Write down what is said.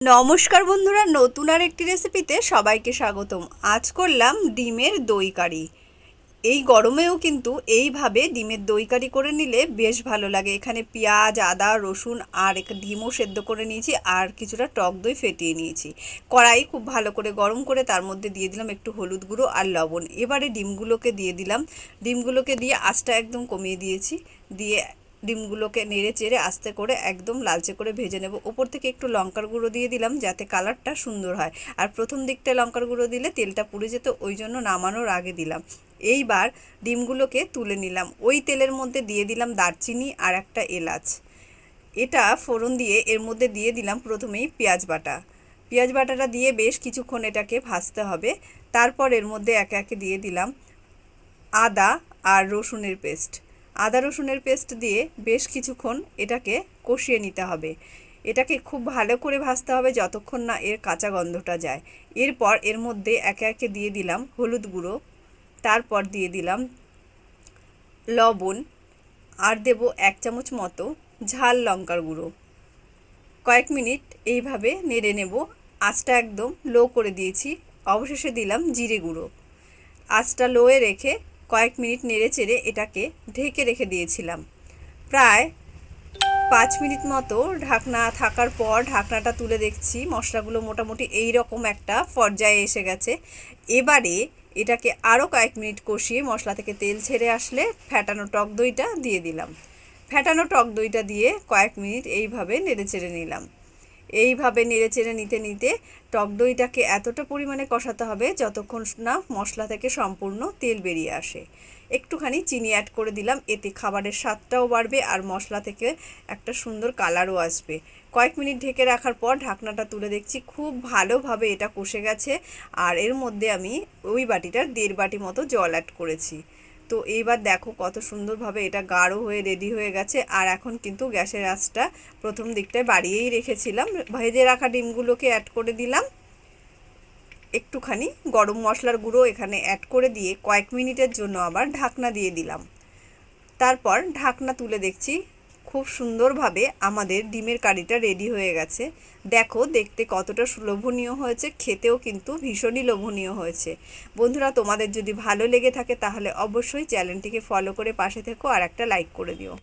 নমস্কার বন্ধুরা, নতুন আর একটি রেসিপিতে সবাইকে স্বাগতম। আজ করলাম ডিমের দই কারি। এই গরমেও কিন্তু এইভাবে ডিমের দই কারি করে নিলে বেশ ভালো লাগে। এখানে পেঁয়াজ, আদা, রসুন আর এক ডিমও সেদ্ধ করে নিয়েছি আর কিছুটা টক দই ফেটিয়ে নিয়েছি। কড়াই খুব ভালো করে গরম করে তার মধ্যে দিয়ে দিলাম একটু হলুদ গুঁড়ো আর লবণ। এবারে ডিমগুলোকে দিয়ে দিলাম। ডিমগুলোকে দিয়ে আঁচটা একদম কমিয়ে দিয়েছি। দিয়ে ডিমগুলোকে নেড়ে চেড়ে আস্তে করে একদম লালচে করে ভেজে নেব। ওপর থেকে একটু লঙ্কার গুঁড়ো দিয়ে দিলাম যাতে কালারটা সুন্দর হয়। আর প্রথম দিকটায় লঙ্কার গুঁড়ো দিলে তেলটা পুড়ে যেত, ওই জন্য নামানোর আগে দিলাম। এইবার ডিমগুলোকে তুলে নিলাম। ওই তেলের মধ্যে দিয়ে দিলাম দারচিনি আর একটা এলাচ। এটা ফোড়ন দিয়ে এর মধ্যে দিয়ে দিলাম প্রথমেই পেঁয়াজ বাটা। পেঁয়াজ বাটাটা দিয়ে বেশ কিছুক্ষণ এটাকে ভাজতে হবে। তারপর এর মধ্যে একে একে দিয়ে দিলাম আদা আর রসুনের পেস্ট। আদা রসুনের পেস্ট দিয়ে বেশ কিছুক্ষণ এটাকে কষিয়ে নিতে হবে। এটাকে খুব ভালো করে ভাজতে হবে যতক্ষণ না এর কাঁচা গন্ধটা যায়। এরপর এর মধ্যে একে একে দিয়ে দিলাম হলুদ গুঁড়ো। তারপর দিয়ে দিলাম লবণ। আর দেব এক চামচ মতো ঝাল লঙ্কার গুঁড়ো। কয়েক মিনিট এইভাবে নেড়ে নেব। আঁচটা একদম লো করে দিয়েছি। অবশেষে দিলাম জিরে গুঁড়ো। আঁচটা লোয়ে রেখে কয়েক মিনিট নেড়ে চেড়ে এটাকে ঢেকে রেখে দিয়েছিলাম। প্রায় পাঁচ মিনিট মতো ঢাকনা থাকার পর ঢাকনাটা তুলে দেখছি, মশলাগুলো মোটামুটি এই রকম একটা পর্যায়ে এসে গেছে। এবারে এটাকে আরও কয়েক মিনিট কষিয়ে মশলা থেকে তেল ছেড়ে আসলে ফ্যাটানো টক দইটা দিয়ে দিলাম। ফ্যাটানো টক দইটা দিয়ে কয়েক মিনিট এইভাবে নেড়ে চেড়ে নিলাম। এইভাবে নেড়ে চেড়ে নিতে নিতে টক দইটাকে এতটা পরিমাণে কষাতে হবে যতক্ষণ না মশলা থেকে সম্পূর্ণ তেল বেরিয়ে আসে। একটুখানি চিনি অ্যাড করে দিলাম, এতে খাবারের স্বাদটাও বাড়বে আর মশলা থেকে একটা সুন্দর কালারও আসবে। কয়েক মিনিট ঢেকে রাখার পর ঢাকনাটা তুলে দেখছি খুব ভালোভাবে এটা কষে গেছে আর এর মধ্যে আমি ওই বাটিটার দেড় বাটি মতো জল অ্যাড করেছি। তো এইবার দেখো কত সুন্দরভাবে এটা গাঢ় হয়ে রেডি হয়ে গেছে। আর এখন কিন্তু গ্যাসের আঁচটা প্রথম দিকটায় বাড়িয়েই রেখেছিলাম। ভেজে রাখা ডিমগুলোকে অ্যাড করে দিলাম। একটুখানি গরম মশলার গুঁড়ো এখানে অ্যাড করে দিয়ে কয়েক মিনিটের জন্য আবার ঢাকনা দিয়ে দিলাম। তারপর ঢাকনা তুলে দেখছি খুব সুন্দরভাবে আমাদের ডিমের কারিটা রেডি হয়ে গেছে। দেখো, দেখতে কতটা লোভনীয় হয়েছে, খেতেও কিন্তু ভীষণই লোভনীয় হয়েছে। বন্ধুরা, তোমাদের যদি ভালো লেগে থাকে তাহলে অবশ্যই চ্যানেলটিকে ফলো করে পাশে থেকো আর একটা লাইক করে দিও।